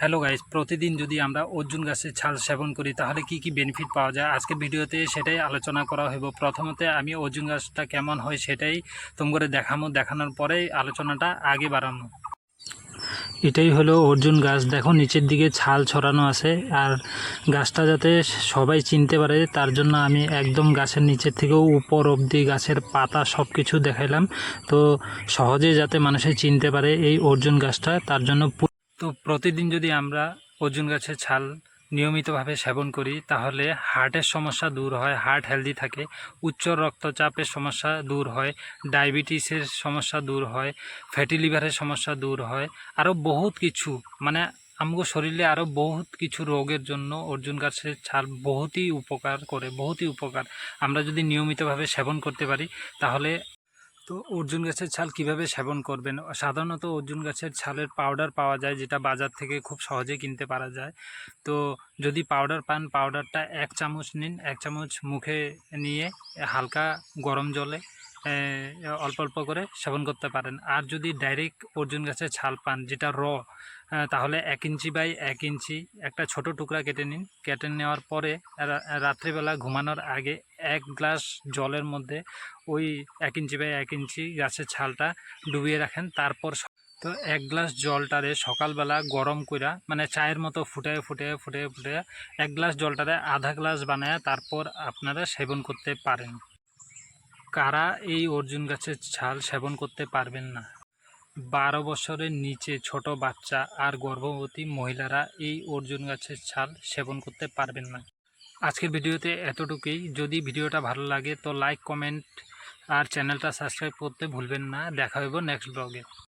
Hello guys, প্রতিদিন যদি আমরা অর্জুন গাছের ছাল সেবন করি, তাহলে কি কি বেনিফিট পাওয়া যায়? আজকের ভিডিওতে সেটাই আলোচনা করা হইব। প্রথমতে আমি অর্জুন গাছটা কেমন হয় সেটাই তোমরা দেখামো। দেখানোর পরেই আলোচনাটা আগে বাড়ানো এটাই হলো অর্জুন গাছ। দেখো, নিচের দিকে ছাল ছড়ানো আছে আর গাছটা যাতে সবাই চিনতে পারে, তার জন্য আমি একদম গাছের নিচের থেকেও উপর অবধি গাছের পাতা সব কিছু দেখাইলাম। তো সহজে যাতে মানুষে চিনতে পারে এই অর্জুন গাছটা, তার জন্য তো প্রতিদিন যদি আমরা অর্জুন গাছের ছাল নিয়মিতভাবে সেবন করি, তাহলে হার্টের সমস্যা দূর হয়, হার্ট হেলদি থাকে, উচ্চ রক্তচাপের সমস্যা দূর হয়, ডায়াবেটিসের সমস্যা দূর হয়, ফ্যাটি লিভারের সমস্যা দূর হয়, আরও বহুত কিছু। মানে আমগো শরীরে আরও বহুত কিছু রোগের জন্য অর্জুন গাছের ছাল বহুতই উপকার করে, বহুতই উপকার। আমরা যদি নিয়মিতভাবে সেবন করতে পারি, তাহলে তো অর্জুন গাছের ছাল কীভাবে সেবন করবেন? সাধারণত অর্জুন গাছের ছালের পাউডার পাওয়া যায়, যেটা বাজার থেকে খুব সহজে কিনতে পারা যায়। তো যদি পাউডার পান পাউডারটা এক চামচ নিন। এক চামচ মুখে নিয়ে হালকা গরম জলে অল্প অল্প করে সেবন করতে পারেন। আর যদি ডাইরেক্ট অর্জুন গাছের ছাল পান, যেটা র তাহলে এক ইঞ্চি বাই এক ইঞ্চি একটা ছোট টুকরা কেটে নিন। কেটে নেওয়ার পরে রাত্রিবেলা ঘুমানোর আগে এক গ্লাস জলের মধ্যে ওই এক ইঞ্চি বাই এক ইঞ্চি গাছের ছালটা ডুবিয়ে রাখেন, তারপর তো এক গ্লাস জলটারে সকালবেলা গরম কইরা মানে চায়ের মতো ফুটায় ফুটে ফুটায় ফুটায় এক গ্লাস জলটারে আধা গ্লাস বানায় তারপর আপনারা সেবন করতে পারেন। কারা এই অর্জুন গাছের ছাল সেবন করতে পারবেন না। বারো বছরের নিচে ছোট বাচ্চা আর গর্ভবতী মহিলারা এই অর্জুন গাছের ছাল সেবন করতে পারবেন না। আজকের ভিডিওতে এতটুকুই। যদি ভিডিওটা ভালো লাগে তো লাইক কমেন্ট আর চ্যানেলটা সাবস্ক্রাইব করতে ভুলবেন না। দেখা হইব নেক্সট ব্লগে